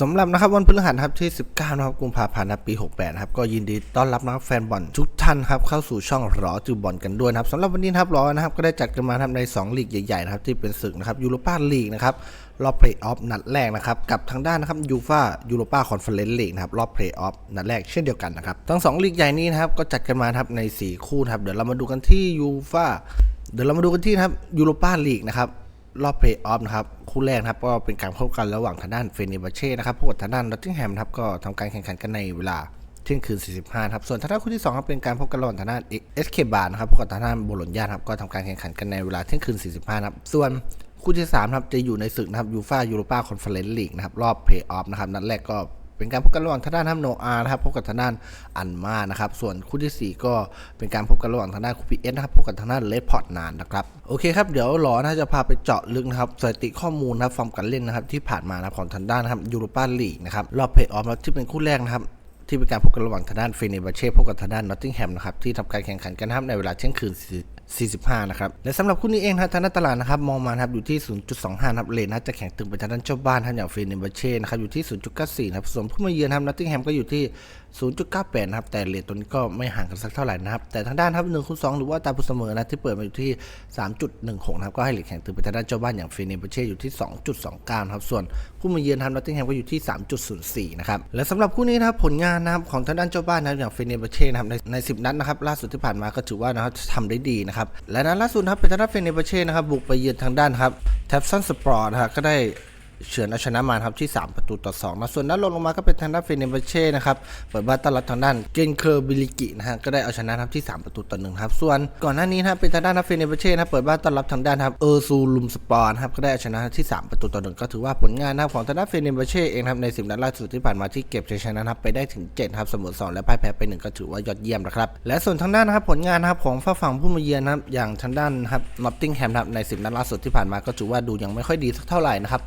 สำหรับนะครับวันพฤหัสครับที่ 19นะครับกุมภาพันธ์นะครับปี 68นะครับก็ยินดีต้อนรับนะครับแฟนบอลทุกท่านครับเข้าสู่ช่องรอจูบอลกันด้วยนะครับสำหรับวันนี้ครับรอนะครับก็ได้จัดกันมานะครับใน 2 ลีกใหญ่ๆนะครับที่เป็นศึกนะครับยูโรปาลีกนะครับรอบเพลย์ออฟนัดแรกนะครับกับทางด้านนะครับยูฟ่ายูโรปาคอนเฟอเรนซ์ลีกนะครับรอบเพลย์ออฟนัดแรกเช่นเดียวกันนะครับทั้งสองลีกใหญ่นี้นะครับก็จัดกันมาครับใน 4 คู่นะครับเดี๋ยวเรามาดูกันที่ยูฟ่าเดี๋ยวเรามาดูกันที่นะครับยูโรปาลีกนะครับ รอบเพลย์ออฟนะครับคู่แรกนะครับก็เป็นการพบกันระหว่างทางด้านเฟเนบาเช่นะครับพบกับทางด้านนอตติงแฮมนะครับก็ทำการแข่งขันกันในเวลาเที่ยงคืน 45ครับ ส่วนทางด้านคู่ที่2ครับเป็นการพบกันระหว่างทางด้านเอสเคบาร์นะครับพบกับทางด้านโบโลญญาครับก็ทำการแข่งขันกันในเวลาเที่ยงคืน 45ครับส่วนคู่ที่3ครับจะอยู่ในศึกนะครับยูฟายูโรปาคอนเฟอเรนซ์ลีกนะครับรอบเพลย์ออฟนะครับนัดแรกก็ เป็นการพบกันระหว่างทางด้านทัพโนอานะครับพบกับทางด้านอันมานะครับ ส่วนคู่ที่ 4 ก็เป็นการพบกันระหว่างทางด้านคูพีเอสนะครับพบกับทางด้านเลดพอร์ตนานนะครับโอเคครับเดี๋ยวหลอน่าจะพาไปเจาะลึกนะครับสถิติข้อมูลนะครับฟอร์มการเล่นนะครับที่ผ่านมานะครับของทางด้านนะครับยูโรปาลีกนะครับรอบเพลย์ออฟที่เป็นคู่แรกนะครับที่เป็นการพบกันระหว่างทางด้านเฟเนบาเช่พบกับทางด้านนอตติงแฮมนะครับที่ทำการแข่งขันกันนะครับในเวลาเที่ยงคืน45 นะครับ และสำหรับคู่นี้เองนะครับทางด้านตลาดนะครับ มองมานะครับอยู่ที่ 0.25นะครับเลนนะจะแข่งตึงไปทางด้านเจ้าบ้านท่านอย่างเฟเนบเช่นะครับอยู่ที่ 0.94นะครับส่วนผู้มาเยือนนะครับนอตติงแฮมก็อยู่ที่ 0.98นะครับแต่เลทตัวนี้ก็ไม่ห่างกันสักเท่าไหร่นะครับแต่ทางด้านครับ1คูณ2หรือว่าตาผู้เสมอนะที่เปิดมาอยู่ที่ 3.16นะครับก็ให้เลทแข่งตึงไปทางด้านเจ้าบ้านอย่างเฟเนบเช่อยู่ที่ 2.29นะครับส่วนผู้มาเยือนทำนอตติงแฮมก็อยู่ที่ 3.04นะครับและสำหรับคู่นี้นะครับผลงานนะครับของทางด้านเจ้าบ้านนะครับอย่างเฟเนบเช่นะครับในใน 10 นัดนะครับล่าสุดที่ผ่านมาก็ถือว่านะครับทำได้ดีนะครับและนัดล่าสุดนะครับเป็นทางด้านเฟเนบเช่นะครับบุกไปเยือนทางด้านครับแท็บซันสปอร์ตนะครับก็ได้ เฉือนเอาชนะมาครับที่ 3 ประตูต่อ2นะส่วนนัดลงลงมาก็เป็นทางด้านเฟเนเบเช่นะครับเปิดบ้านต้อนรับทางด้านเกนเคอร์บิลิกินะฮะก็ได้เอาชนะครับที่ 3 ประตูต่อหนึ่งครับส่วนก่อนหน้านี้นะเป็นทางด้านเฟเนเบเช่นะเปิดบ้านต้อนรับทางด้านครับเออร์ซูลุมสปอร์นะครับก็ได้เอาชนะที่ 3 ประตูต่อหนึ่งก็ถือว่าผลงานนะของทางด้านเฟเนเบเช่เองนะครับใน10นัดล่าสุดที่ผ่านมาที่เก็บชัยชนะครับไปได้ถึง7ครับเสมอ2และพ่ายแพ้ไปหนึ่งก็ถือว่ายอดเยี่ยมนะครับและส่วนทางด้านนะครับผลงานนะครับของฝ้าฝั่งผู้มาเยือนนะครับอย่างทางด้านครับนอตติงแฮมครับใน10นัดล่าสุดที่ผ่านมาก็ถือว่าดูยังไม่ค่อยดีสักเท่าไหร่นะครับ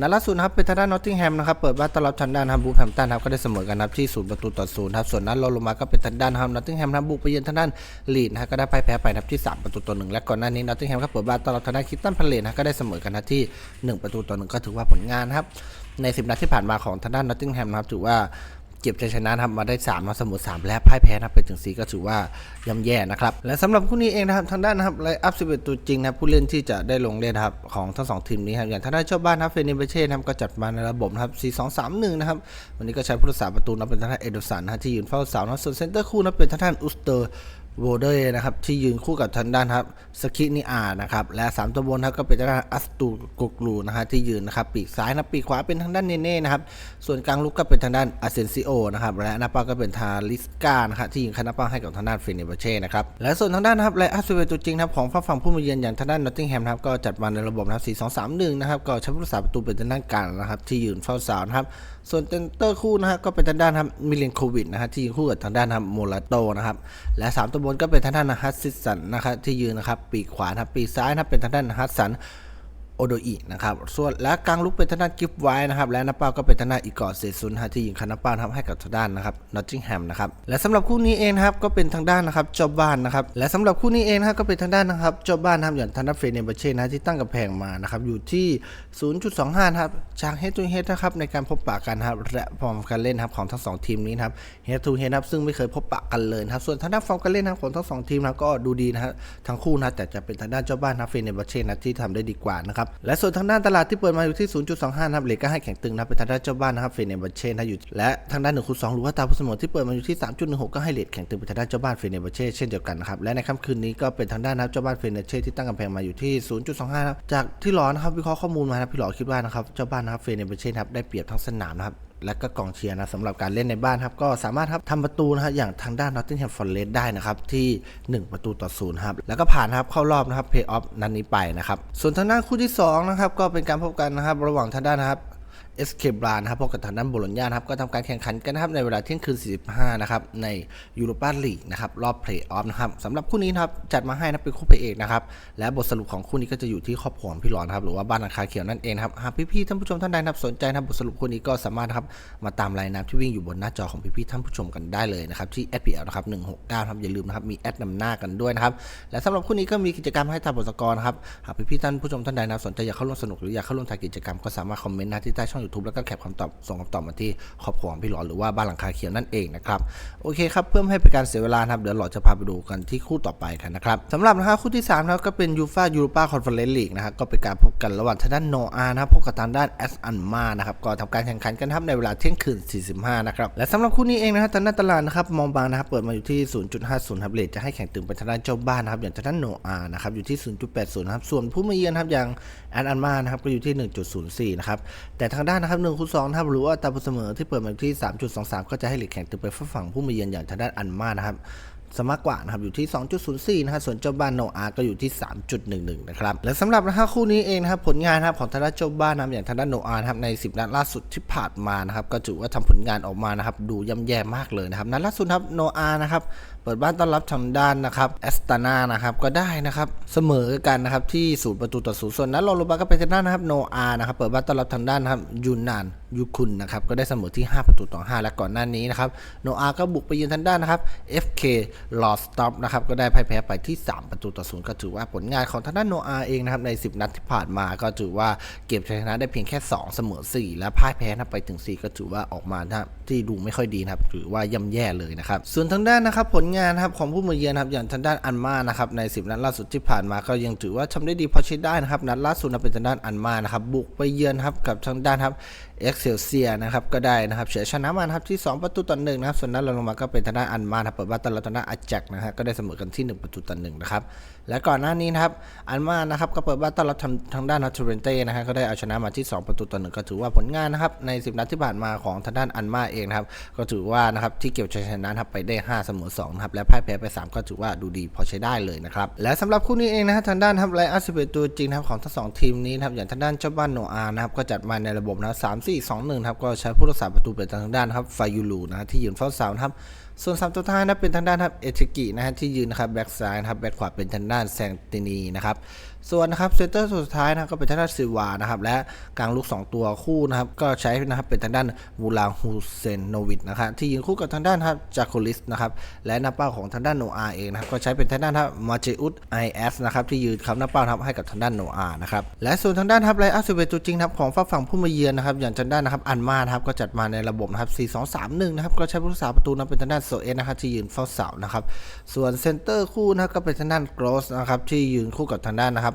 นัดล่าสุดครับเป็นทางด้านนอตติงแฮมนะครับเปิดบ้านต้อนรับทางด้านฮัมบูแฮมตันครับก็ได้เสมอกันนะครับที่ศูนย์ประตูต่อศูนย์ครับส่วนนัดรองลงมาก็เป็นทางด้านฮัมนอตติงแฮมนะครับบุกไปเยือนทางด้านลีดนะก็ได้พ่ายแพ้ไปนะครับที่สามประตูต่อหนึ่งและก่อนหน้านี้นอตติงแฮมก็เปิดบ้านต้อนรับทางด้านคิตตันพาเลนนะก็ได้เสมอกันนะที่หนึ่งประตูต่อหนึ่งก็ถือว่าผลงานครับในสิบนัดที่ผ่านมาของทางด้านนอตติงแฮมนะครับถือว่า เก็บชัยชนะครับมาได้3มาเสมอ3และพ่ายแพ้นะครับไปถึง 4 ก็ถือว่าย่ำแย่นะครับ และสำหรับคู่นี้เองนะครับทางด้านนะครับไลอัพ11 ตัวจริงนะผู้เล่นที่จะได้ลงเล่นครับของทั้งสองทีมนี้ครับอย่างทางด้านเจ้าบ้านนะเฟเนเบเช่นะครับก็จัดมาในระบบนะครับ 4-2-3-1 นะครับ วันนี้ก็ใช้ผู้รักษาประตูนะเป็นทางด้านเอเดอร์สันนะที่ยืนเฝ้าเสานะส่วนเซนเตอร์คู่นะเป็นทางด้านอุสเตอร์ โวเดอร์นะครับที่ยืนคู่กับทางด้านครับสกินิอานะครับและสามตัวบนครับก็เป็นทางด้านอัสตูกกลูนะฮะที่ยืนนะครับปีกซ้ายนะปีกขวาเป็นทางด้านเนเน่นะครับส่วนกลางลุกก็เป็นทางด้านอาเซนซิโอนะครับและหน้าเป้าก็เป็นทาลิสกานะครับที่ยิงคานาเป้าให้กับทางด้านเฟเนเบเช่นะครับและส่วนทางด้านนะครับไละอัสเวตัวจริงครับของฝั่งฝั่งผู้มาเยือนอย่างทางด้านนอตติงแฮมครับก็จัดมาในระบบนะครับ4-2-3-1นะครับก็ใช้ผู้รักษาประตูเป็นทางด้านกลางนะครับที่ยืนเฝ้าเสานะครับส่วนเซนเตอร์คู่นะฮะก็เป็นทางด้านครับมิเลนโควิดนะฮะที่ยืนคู่กับทางด้านครับโมลาโตนะครับและสามตัวบนก็เป็นทางด้านฮัตซิสันนะครับที่ยืนนะครับ ปีกขวานะครับปีกซ้ายนะครับเป็นทางด้านฮัตสัน โอโดอินะครับ ส่วนและกลางลุกเป็นทางด้านกิฟไว้นะครับ และน้าเป้าก็เป็นทางด้านอีกอร์เซซุนฮะที่ยิงคานาเป้าทำให้กับทางด้านนะครับนอตติงแฮมนะครับและสำหรับคู่นี้เองครับก็เป็นทางด้านนะครับเจ้าบ้านนะครับและสำหรับคู่นี้เองนะครับก็เป็นทางด้านนะครับเจ้าบ้านนะครับอย่างทางด้านเฟเนเบเช่นะที่ตั้งกำแพงมานะครับอยู่ที่ 0.25ครับจากเฮดทูเฮดนะครับในการพบปะกันครับและฟอร์มการเล่นครับของทั้งสองทีมนี้ครับเฮดทูเฮดครับซึ่งไม่เคยพบปะกันเลยครับส่วนทางด้านฟอร์มการเล่นครับของทั้งสองทีมนะก็ดูดีนะครับทั้งคู่นะแต่จะเป็นทางด้านเจ้าบ้านนะเฟเนเบเช่นะที่ทำได้ดีกว่านะครับและส่วนทางด้านตลาดที่เปิดมาอยู่ที่ 0.25นะครับเลทก็ให้แข็งตึงนะเป็นทางด้านเจ้าบ้านนะครับเฟเนเบเช่นะอยู่และทางด้านหนึ่งคูณสองหรือว่าตาผู้เสมอที่เปิดมาอยู่ที่ 3.16 ก็ให้เลทแข็งตึงเป็นทางด้านเจ้าบ้านเฟเนเบเช่เช่นเดียวกันนะครับและในค่ำคืนนี้ก็เป็นทางด้านนะครับเจ้าบ้านเฟเนเช่ที่ตั้งกำแพงมาอยู่ที่ 0.25นะจากที่หลอนะครับวิเคราะห์ข้อมูลมานะพี่หลอคิดว่านะครับเจ้าบ้านนะครับเฟเนเบเช่นะครับได้เปรียบทั้งสนามนะครับ และก็กองเชียร์นะสำหรับการเล่นในบ้านครับก็สามารถครับทำประตูนะฮะอย่างทางด้านนอตติงแฮมฟอร์เรสได้นะครับที่ 1 ประตูต่อศูนย์ครับแล้วก็ผ่านครับเข้ารอบนะครับเพย์ออฟนัดนนี้ไปนะครับส่วนทางด้านคู่ที่สองนะครับก็เป็นการพบกันนะครับระหว่างทางด้านนะครับ เอสเคบรานะครับพบกับทางด้านโบโลญญานะครับก็ทำการแข่งขันกันนะครับในเวลาเที่ยงคืน 45 นะครับในยูโรปาลีกนะครับรอบเพลย์ออฟนะครับสำหรับคู่นี้นะครับจัดมาให้นะเป็นคู่พระเอกนะครับและบทสรุปของคู่นี้ก็จะอยู่ที่ครอบครัวพี่หลอนครับหรือว่าบ้านราคาเขียวนั่นเองครับหากพี่ๆท่านผู้ชมท่านใดนะครับสนใจนะครับบทสรุปคู่นี้ก็สามารถครับมาตามรายนามที่วิ่งอยู่บนหน้าจอของพี่ๆท่านผู้ชมกันได้เลยนะครับที่ SPL นะครับ169ครับอย่าลืมนะครับมีแอดนำหน้ากันด้วยนะครับและสำหรับคู่นี้ก็มีกิจกรรมให้ทำบทสกอร์นะครับหากพี่ๆท่านผู้ชมท่านใดนะครับสนใจอยากเข้าร่วมสนุกหรืออยากเข้าร่วมถ่ายกิจกรรมก็สามารถคอมเมนต์นะที่ใต้ช่อง YouTube แล้วก็แคปคำตอบส่งคำตอบมาที่ขอบของพี่หลอหรือว่าบ้านหลังคาเขียวนั่นเองนะครับโอเคครับเพื่อไม่ให้เป็นการเสียเวลาครับเดี๋ยวหลอจะพาไปดูกันที่คู่ต่อไปกันนะครับสำหรับนะครับคู่ที่3นะครับก็เป็นยูฟายูโรปาคอนเฟอเรนซ์ลีกนะครับก็เป็นการพบกันระหว่างทางด้านโนอานะครับพบกับทางด้านแอสอันมานะครับก็ทำการแข่งขันกันครับในเวลาเที่ยงคืน 45 นะครับและสำหรับคู่นี้เองนะครับทางด้านตลาดนะครับมองบางนะครับเปิดมาอยู่ที่ 0.50ครับเลทจะให้แข่งตึงไปทางด้านเจ้าบ้านนะครับอย่างทางด้านโนอานะครับอยู่ที่ 0.80นะครับส่วนผู้มาเยือนครับอย่างแอนอันมานะครับก็อยู่ที่ 1.04นะครับแต่ทางด้านนะครับ1คูณ2นะครับหรือว่าตามเสมอที่เปิดมาที่ 3.23 ก็จะให้หลีกแข่งตึงไปฝั่งผู้มาเยือนอย่างทางด้านอันมานะครับ สมากกว่านะครับอยู่ที่ 2.04 นะครับส่วนเจ้าบ้านโนอาก็อยู่ที่ 3.11 นะครับ และสำหรับนะครับคู่นี้เองนะครับผลงานนะครับของทางด้านเจ้าบ้านนะอย่างทางด้านโนอาครับใน 10 นัดล่าสุดที่ผ่านมานะครับก็ถือว่าทำผลงานออกมานะครับดูย่ำแย่มากเลยนะครับนัดล่าสุดครับโนอานะครับเปิดบ้านต้อนรับทางด้านนะครับแอสตานานะครับก็ได้นะครับเสมอกันนะครับที่ศูนย์ประตูต่อศูนย์ส่วนนัดรองลงมาก็เป็นทางด้านนะครับโนอานะครับเปิดบ้านต้อนรับทางด้านนะครับยูนานยูคุนนะครับก็ได้เสมอที่ 5 ประตูต่อ 5 และก่อนหน้านี้นะครับโนอาก็บุกไปยืนทางด้านนะครับ FK l o s t o p นะครับก็ได้พ่ายแพ้ไปที่ 3 ประตูต่อศูนย์ก็ถือว่าผลงานของทางด้านโนอาเองนะครับใน 10 นัดที่ผ่านมาก็ถือว่าเก็บชัยชนะได้เพียงแค่ 2 เสมอ 4 และพ่ายแพ้นะไปถึง 4 ก็ถือว่าออกมานะที่ดูไม่ค่อยดีนะครับถือว่าย่ำแย่เลยนะครับส่วนทางด้านนะครับผลงานนะครับของผู้มาเยือนครับอย่างทางด้านอันมานะครับใน 10 นัดล่าสุดที่ผ่านมาก็ยังถือว่าทำได้ดีพอใช้ได้นะครับนัดล่าสุดนะเป็นทางด้านอันมานะครับบุกไปเยือนครับกับทางด้านครับ เอ็กเซลเซียนะครับก็ได้นะครับเฉือนชนะมานครับที่ 2 ประตูต่อหนึ่งนะครับส่วนนัดรองลงมาก็เป็นทางด้านอันมาครับเปิดบ้านต้อรับทางด้านอาจักนะฮะก็ได้เสมอกันที่ 1 ประตูต่อหนึ่งนะครับและก่อนหน้านี้นะครับอันมานะครับก็เปิดบ้านต้อนรับทางทางด้านนัทเรนเต้นะฮะก็ได้เอาชนะมาที่ 2 ประตูต่อหนึ่งก็ถือว่าผลงานนะครับใน 10 นัดที่ผ่านมาของทางด้านอันมาเองนะครับก็ถือว่านะครับที่เก็บชัยชนะครับไปได้ 5 เสมอ2นะครับและพ่ายแพ้ไป 3 ก็ถือว่าดูดีพอใช้ได้เลยนะครับและสำหรับคู่นี้เองนะฮะทางด้านครับไลอาร์สิบเอ็ดตัวจริงนะครับของทั้งสองทีมนี้นะครับอย่างทางด้านเจ้าบ้านโนอานะครับก็จัดมาในระบบนะสามสี่สองหนึ่งครับก็ใช้ผู้รักษาประตูเป็นทางด้านครับฟายูลูนะฮะที่ยืนเฝ้าเสานะครับส่วนสามตัวท้ายนะเป็นทางด้านครับเอชิกินะฮะที่ยืนนะครับแบ็กซ้ายนะครับแบ็กขวาเป็นทางด้านแซงตินีนะครับ ส่วนนะครับเซนเตอร์สุดท้ายนะก็เป็นทางด้านซิวานะครับและกลางลูก 2 ตัวคู่นะครับก็ใช้นะครับเป็นทางด้านมูลาฮูเซนโนวิดนะครับที่ยืนคู่กับทางด้านครับจาโคลิสนะครับและหน้าเป้าของทางด้านโนอาเองนะครับก็ใช้เป็นทางด้านครับมาเจอุสไอเอสนะครับที่ยืนคำหน้าเป้าครับให้กับทางด้านโนอานะครับและส่วนทางด้านครับไลอาสิเอ็ดตัวจริงนะครับของฝั่งฝั่งผู้มาเยือนนะครับอย่างทางด้านนะครับอันมาครับก็จัดมาในระบบนะครับ4 2 3 1นะครับก็ใช้ผู้รักษาประตูนะเป็นทางด้านโซเอสนะครับที่ยืนเฝ้าเสานะครับส่วนเซนเตอร์คู่นะครับก็เป็นทางด้านโกรสนะครับที่ยืนคู่กับทางด้านนะครับ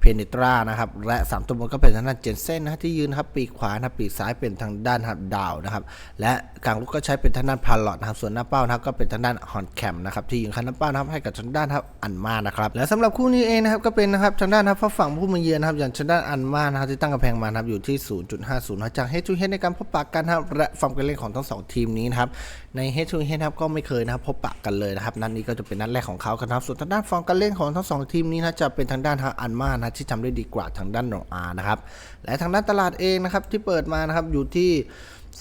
เพนิตรานะครับและ 3 ตัวบนก็เป็นทางด้านเจนเซนนะที่ยืนครับปีกขวานะครับปีกซ้ายเป็นทางด้านครับดาวนะครับและกลางลูกก็ใช้เป็นทางด้านพาลอตนะครับส่วนหน้าเป้านะครับก็เป็นทางด้านฮอนแคมนะครับที่ยืนคันหน้าเป้านะครับให้กับทางด้านครับอันมานะครับและสำหรับคู่นี้เองนะครับก็เป็นนะครับทางด้านครับฝั่งผู้มาเยือนนะครับอย่างทางด้านอันมานะครับที่ตั้งกำแพงมานะครับอยู่ที่ 0.50นะจากเฮดทูเฮดในการพบปะกันครับและฟอร์มการเล่นของทั้งสองทีมนี้นะครับในเฮดทูเฮดครับก็ไม่เคยนะครับพบปะกันเลยนะครับนัดนี้ก็จะเป็นนัดแรกของเขาครับส่วนทางด้านฟอร์มการเล่นของทั้งสองทีมนี้นะจะเป็นทางด้านอันมานะที่ทำได้ดีกว่าทางด้านโนอานะครับและทางด้านตลาดเองนะครับที่เปิดมานะครับอยู่ที่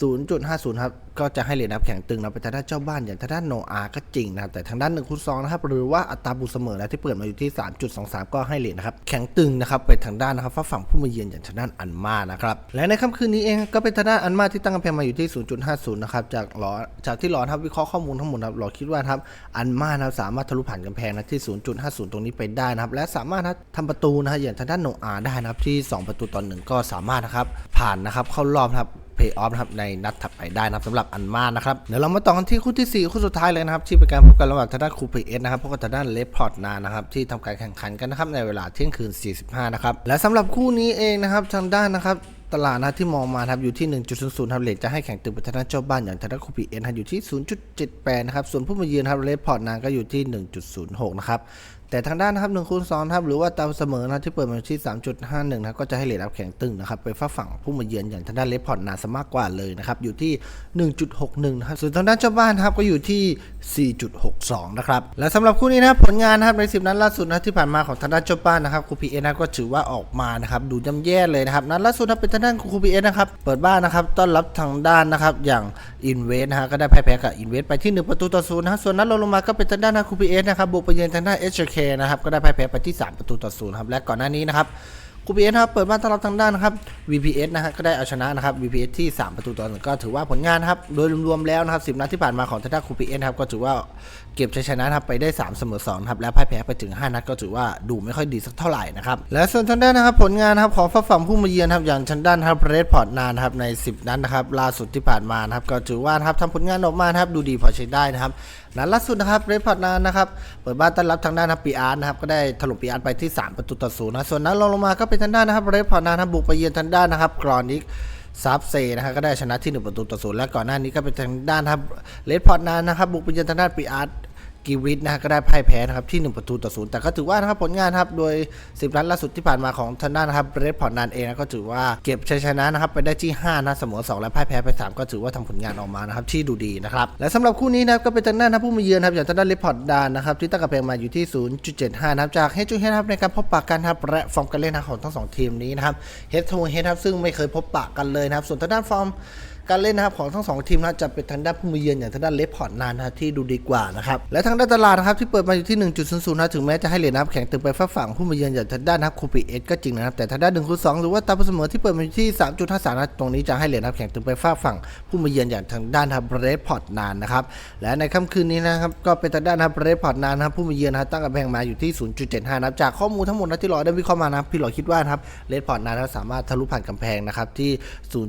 0.50 ครับ ก็จะให้เหรียญนับแข่งตึงนะไปทางด้านเจ้าบ้านอย่างทางด้านโนอาก็จริงนะครับแต่ทางด้าน1คูณ2นะครับหรือว่าอัตราบุเสมอนะที่เปิดมาอยู่ที่ 3.23 ก็ให้เหรียญนะครับแข่งตึงนะครับไปทางด้านนะครับฝั่งผู้มาเยือนอย่างทางด้านอันมานะครับและในค่ำคืนนี้เองก็เป็นทางด้านอันมาที่ตั้งกำแพงมาอยู่ที่ 0.50 นะครับจากหลอจากที่หลอนะครับวิเคราะห์ข้อมูลทั้งหมดนะครับหลอคิดว่านะครับอันมานะครับสามารถทะลุผ่านกำแพงนะที่ 0.50 ตรงนี้ไปได้นะครับและสามารถทำประตูนะฮะอย่างทางด้านโนอาได้นะครับที่ 2 ประตูต่อหนึ่งก็สามารถนะครับผ่านนะครับเข้ารอบนะครับเพย์ออฟนะครับในนัดถัดไปได้นะครับสำหรับอันมากนะครับ เดี๋ยวเรามาต่อกันที่คู่ที่ 4 คู่สุดท้ายเลยนะครับ ที่เป็นการพบกันระหว่างทางด้านคูพีเอสนะครับพบกับทางด้านเลฟพอร์ตนานะครับที่ทำการแข่งขันกันนะครับในเวลาเที่ยงคืน 45 นะครับ และสำหรับคู่นี้เองนะครับทางด้านนะครับตลาดนะที่มองมาครับอยู่ที่ 1.00ครับเลทจะให้แข่งตึงไปทางด้านเจ้าบ้านอย่างทางด้านคูพีเอ็นอยู่ที่ 0.78 นะครับ ส่วนผู้มาเยือนครับเลฟพอร์ตนางก็อยู่ที่ 1.06 นะครับ แต่ทางด้านนะครับ1คูณ2ครับหรือว่าตามเสมอนะที่เปิดมาที่ 3.51นะครับก็จะให้เลทอัพแข็งตึงนะครับไปฝั่งผู้มาเยือนอย่างทางด้านเลฟพอร์ตนาซะมากกว่าเลยนะครับอยู่ที่ 1.61นะครับส่วนทางด้านเจ้าบ้านครับก็อยู่ที่ 4.62 นะครับและสำหรับคู่นี้นะผลงานนะครับใน 10 นัดล่าสุดนะที่ผ่านมาของทางด้านเจ้าบ้านนะครับคูพีเอ็นก็ถือว่าออกมานะครับดูย่ำแย่เลยนะครับนัดล่าสุดนะเป็นทางด้านคูพีเอ็นนะครับเปิดบ้านนะครับต้อนรับทางด้านนะครับอย่างอินเวสนะฮะก็ได้พ่ายแพ้กับอินเวสไปที่ 1 ประตูต่อศูนย์นะส่วนนัดลงมาก็เป็นทางด้านคูพีเอ็นนะครับบุกไปเยือนทางด้านเอชเคนะครับ ก็ได้พ่ายแพ้ไปที่ 3 ประตูต่อศูนย์ครับ และก่อนหน้านี้นะครับ คูปีเอสครับเปิดบ้านต้อนรับทางด้านนะครับ VPS นะฮะก็ได้เอาชนะนะครับ VPS ที่ 3 ประตูต่อหนึ่งก็ถือว่าผลงานนะครับโดยรวมๆแล้วนะครับ10นัดที่ผ่านมาของทางด้านคูปีเอสครับก็ถือว่าเก็บชัยชนะครับไปได้ 3 เสมอ2ครับและพ่ายแพ้ไปถึง 5 นัดก็ถือว่าดูไม่ค่อยดีสักเท่าไหร่นะครับและส่วนทางด้านนะครับผลงานนะครับของฝั่งผู้มาเยือนครับอย่างทางด้านครับเรดพอร์ตนานครับใน 10 นัดนะครับล่าสุดที่ผ่านมานะครับก็ถือว่าครับทำผลงานออกมาครับดูดีพอใช้ได้นะครับนัดล่าสุดนะครับเรดพอร์ตนานนะครับเปิดบ้านต้อนรับทางด้านครับปีอาร์ตนะครับก็ได้ถล่มปีอาร์ตไปที่ 3 ประตูต่อศูนย์นะส่วนนัดรองลงมาก็เป็นทันด้านนะครับเรดพอร์ตนาทับบุกไปเยือนทันด้านนะครับกรอนิกซับเซนะครับก็ได้ชนะที่1ประตูต่อศูนย์และก่อนหน้านี้ก็เป็นทางด้านครับเรดพอร์ตนานนะครับบุกไปเยือนทางด้านปีอาร์ต กีวิทนะฮะก็ได้พ่ายแพ้นะครับที่ 1 ประตูต่อศูนย์แต่ก็ถือว่านะครับผลงานครับโดย 10 นัดล่าสุดที่ผ่านมาของทางด้านนะครับเรดพอร์ตนานเองนะก็ถือว่าเก็บชัยชนะนะครับไปได้ที่5นะเสมอ2และพ่ายแพ้ไป 3 ก็ถือว่าทำผลงานออกมานะครับที่ดูดีนะครับและสำหรับคู่นี้นะครับก็เป็นทางด้านนะครับผู้มาเยือนครับอย่างทางด้านเรดพอร์ตนานนะครับที่ตั้งกำแพงมาอยู่ที่ 0.75นะครับจากเฮจูเฮดครับในการพบปะกันครับและฟอร์มการเล่นนะของทั้งสองทีมนี้นะครับเฮดทูเฮดครับซึ่งไม่เคยพบปะกันเลยนะครับส่วนทางด้านฟอร์ม การเล่นนะครับของทั้งสองทีมนะจะเป็นทางด้านผู้มาเยือนอย่างทางด้านเลฟพอร์ตนานนะที่ดูดีกว่านะครับและทางด้านตลาดนะครับที่เปิดมาอยู่ที่ 1.00นะถึงแม้จะให้เหรียญนับแข่งตึงไปฝั่งฝั่งผู้มาเยือนอย่างทางด้านนะครับคูปีเอสก็จริงนะครับแต่ทางด้าน1คูณ2หรือว่าตามเสมอที่เปิดมาอยู่ที่ 3.53นะตรงนี้จะให้เหรียญนับแข่งตึงไปฝั่งฝั่งผู้มาเยือนอย่างทางด้านครับเลฟพอร์ตนานนะครับและในค่ำคืนนี้นะครับก็เป็นทางด้านครับเลฟพอร์ตนานนะครับผู้มาเยือนนะตั้งกำแพงมาอยู่ที่ 0.75นะครับจากข้อมูลทั้งหมดนะที่เราได้วิเคราะห์มานะพี่หลอคิดว่านะครับเลฟพอร์ตนานนะสามารถทะลุผ่านกำแพงนะครับที่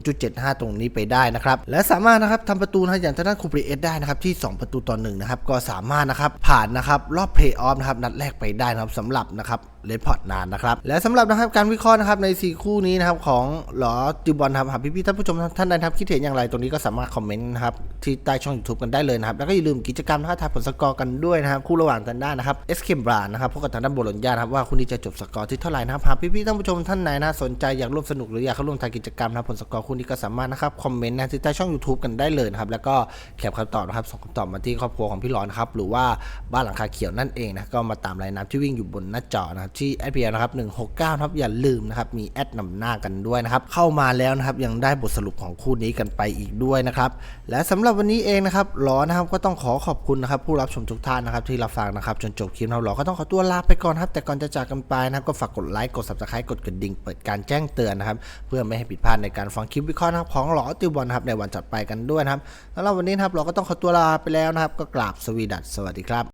0.75 ตรงนี้ไปได้นะครับ และสามารถนะครับทำประตูนะอย่างทางด้านคูปริเอสได้นะครับที่ 2 ประตูต่อหนึ่งนะครับก็สามารถนะครับผ่านนะครับรอบเพลย์ออฟนะครับนัดแรกไปได้นะครับสำหรับนะครับเลนพอร์ตนานนะครับ และสำหรับนะครับการวิเคราะห์นะครับใน 4 คู่นี้นะครับของหลอจิบอลครับหากพี่ๆท่านผู้ชมท่านใดครับคิดเห็นอย่างไรตรงนี้ก็สามารถคอมเมนต์นะครับที่ใต้ช่อง YouTube กันได้เลยนะครับ แล้วก็อย่าลืมกิจกรรมท้าทายผลสกอร์กันด้วยนะครับคู่ระหว่างทางด้านะครับเอสเคมบรานนะครับพบกับทางด้านโบโลญญาครับว่าคู่นี้จะจบสกอร์ที่เท่าไหร่นะครับหากพี่ๆท่านผู้ชมท่านไหนนะสนใจอยากร่วมสนุกหรืออยากเข้าร่วมทายกิจกรรมนะผลสกอร์คู่นี้ก็สามารถนะครับคอมเมนต์นะที่ใต้ช่อง YouTube กันได้เลยนะครับแล้วก็แคปคำตอบนะครับส่งคำตอบมาที่ครอบครัวของพี่หลอนนะครับหรือว่าบ้านหลังคาเขียวนั่นเองนะก็มาตามรายนามที่วิ่งอยู่บนหน้าจอนะที่แอดพีนะครับ169ครับอย่าลืมนะครับมีแอดนำหน้ากันด้วยนะครับเข้ามาแล้วนะครับยังได้บทสรุปของคู่นี้กันไปอีกด้วยนะครับและสำหรับวันนี้เองนะครับหลอนะครับก็ต้องขอขอบคุณนะครับผู้รับชมทุกท่านนะครับที่รับฟังนะครับจนจบคลิปนะครับหลอก็ต้องขอตัวลาไปก่อนครับแต่ก่อนจะจากกันไปนะครับก็ฝากกดไลค์กด subscribe กดกระดิ่งเปิดการแจ้งเตือนนะครับเพื่อไม่ให้ผิดพลาดในการฟังคลิปวิเคราะห์นะครับของหลอติวบอลนะครับในวันจัดไปกันด้วยนะครับสำหรับวันนี้นะครับเราก็ต้องขอตัวลาไปแล้วนะครับก็กราบสวีดัสสวัสดีครับ